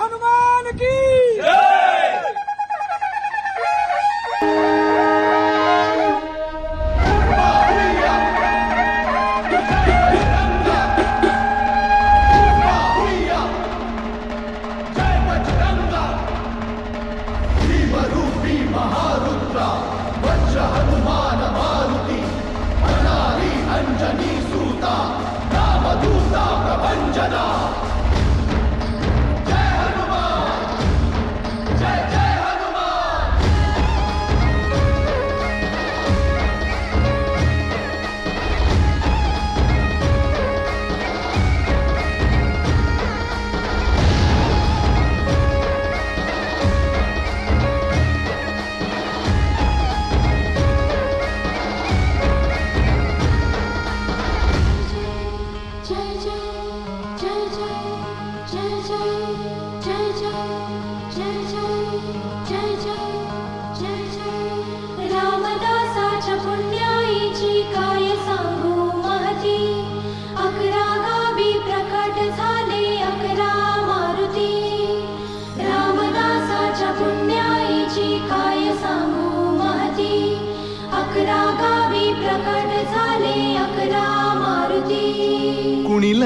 হনুমান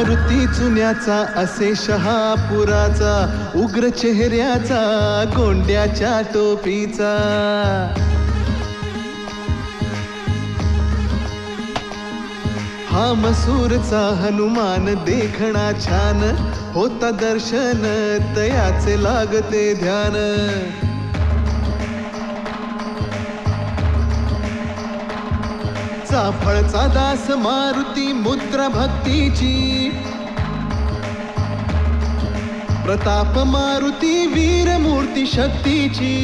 मारुती चुन्याचा असे शहापुराचा उग्र चेहऱ्याचा गोंड्याच्या टोपीचा. हा मसूरचा हनुमान देखणा छान होता दर्शन तयाचे लागते ध्यान. फळचा दास मारुती मुद्रा भक्तीची. प्रताप मारुती वीर मूर्ती शक्तीची.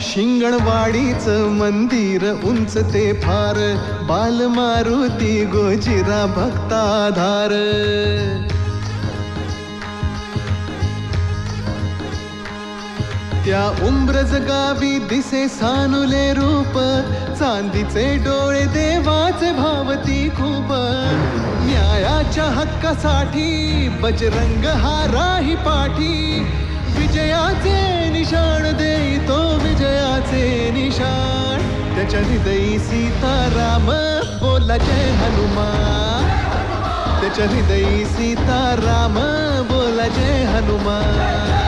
शिंगणवाडीच मंदिर उंच ते फार बाल मारुती गोजिरा भक्ताधार. त्या उम्रज गावी दिसे सानुले रूप. चांदीचे डोळे देवाचे भावती खूप. न्यायाच्या हक्कासाठी बजरंग हा राही पाठी. विजयाचे निशाण देई तो विजयाचे निशाण. त्याच्या हृदयी सीताराम बोला जय हनुमान. त्याच्या हृदयी सीताराम बोला जय हनुमान.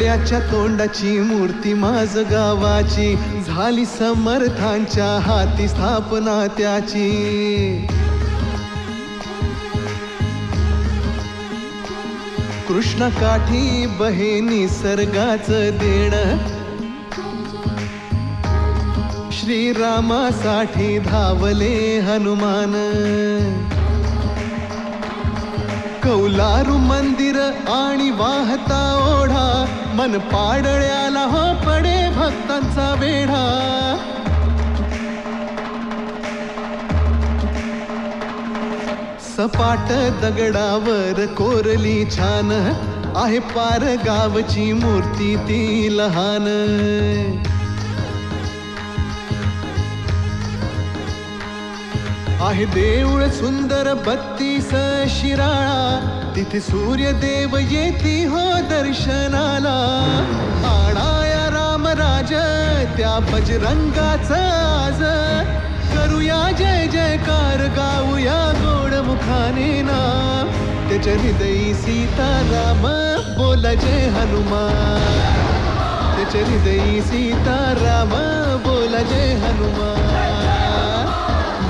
घोड्याच्या तोंडाची मूर्ती माझ गावाची. झाली समर्थांच्या हाती स्थापना त्याची. कृष्ण काठी बहे निसर्गाचं देण. श्रीरामासाठी धावले हनुमान. कौलारू मंदिर आणि वाहता ओढा. मन पाडळ्याला हो पडे भक्तांचा वेढा. सपाट दगडावर कोरली छान आहे पार गावची मूर्ती ती लहान. आहे देऊळ सुंदर बत्तीस शिराळा. तिथे सूर्यदेव येती हो दर्शनाला. आणाया रामराज त्या बजरंगाचा आज. करूया जय जयकार गाऊया गोड मुखाने ना त्याच्या हृदयी सीताराम बोला जय हनुमान. त्याच्या हृदयी सीताराम बोला जय हनुमान.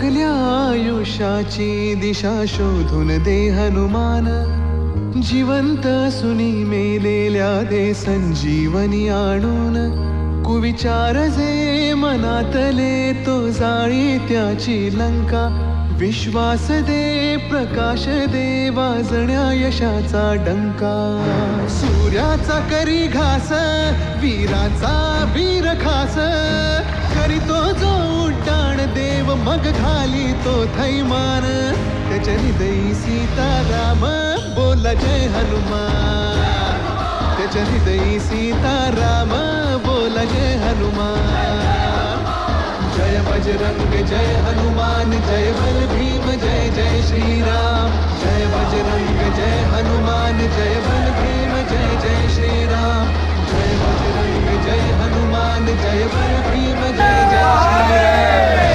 चुकल्या आयुष्याची दिशा शोधून दे हनुमान. जिवंत सुनी मेलेल्या दे संजीवनी आणून. कुविचार जे मनातले तो जाळी त्याची लंका. विश्वास दे प्रकाश दे वाजण्या यशाचा डंका. सूर्याचा करी घास वीराचा वीर खास. करीतो जो उड्डाण देव मग घाली तो थैमान. त्याच्या हृदयी सीताराम बोला जय हनुमान. त्याच्या हृदयी सीताराम बोला जय हनुमान. जय बजरंग जय हनुमान जय बल भीम जय जय श्रीराम. जय बजरंग जय हनुमान जय बल भीम जय जय श्रीराम. जय बजरंग जय हनुमान जय भीम जय जय